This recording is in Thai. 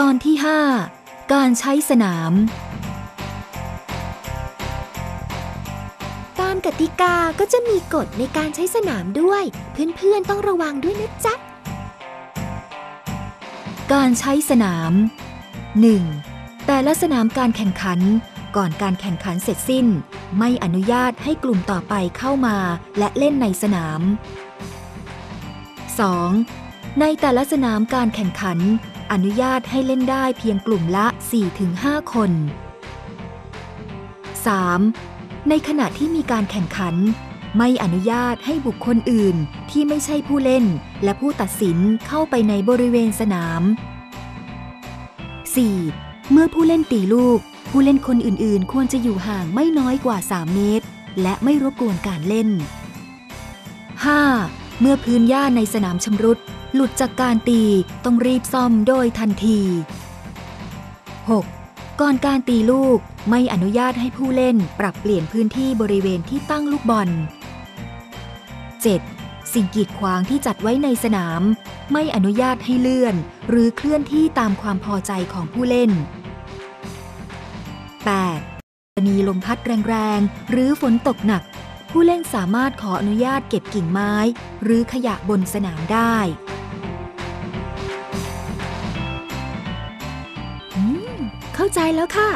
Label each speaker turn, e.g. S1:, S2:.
S1: ตอนที่ 5 การใช้สนาม
S2: ตามกติกาก็จะมีกฎในการใช้สนามด้วย เพื่อนๆต้องระวังด้วยนะจ๊ะ
S1: การใช้สนาม 1. แต่ละสนามการแข่งขัน ก่อนการแข่งขันเสร็จสิ้น ไม่อนุญาตให้กลุ่มต่อไปเข้ามาและเล่นในสนาม 2. ในแต่ละสนามการแข่งขัน อนุญาตให้เล่นได้เพียงกลุ่มละ 4-5 คน 3. ในขณะที่มีการแข่งขัน ไม่อนุญาตให้บุคคลอื่นที่ไม่ใช่ผู้เล่น และผู้ตัดสินเข้าไปในบริเวณสนาม 4. เมื่อผู้เล่นตีลูก ผู้เล่นคนอื่นๆ ควรจะอยู่ห่างไม่น้อยกว่า 3 เมตร และไม่รบกวนการเล่น 5. เมื่อพื้นหญ้าในสนามชำรุด หลุดจากการตีต้องรีบซ่อมโดยทันที 6. ก่อนการตีลูกไม่อนุญาตให้ผู้เล่นปรับเปลี่ยนพื้นที่บริเวณที่ตั้งลูกบอล 7. สิ่งกีดขวางที่จัดไว้ในสนาม ไม่อนุญาตให้เลื่อน หรือเคลื่อนที่ตามความพอใจของผู้เล่น 8. กรณีลมพัดแรงๆ หรือฝนตกหนัก ผู้เล่นสามารถขออนุญาตเก็บกิ่งไม้ หรือขยะบนสนามได้
S2: เข้าใจแล้วค่ะ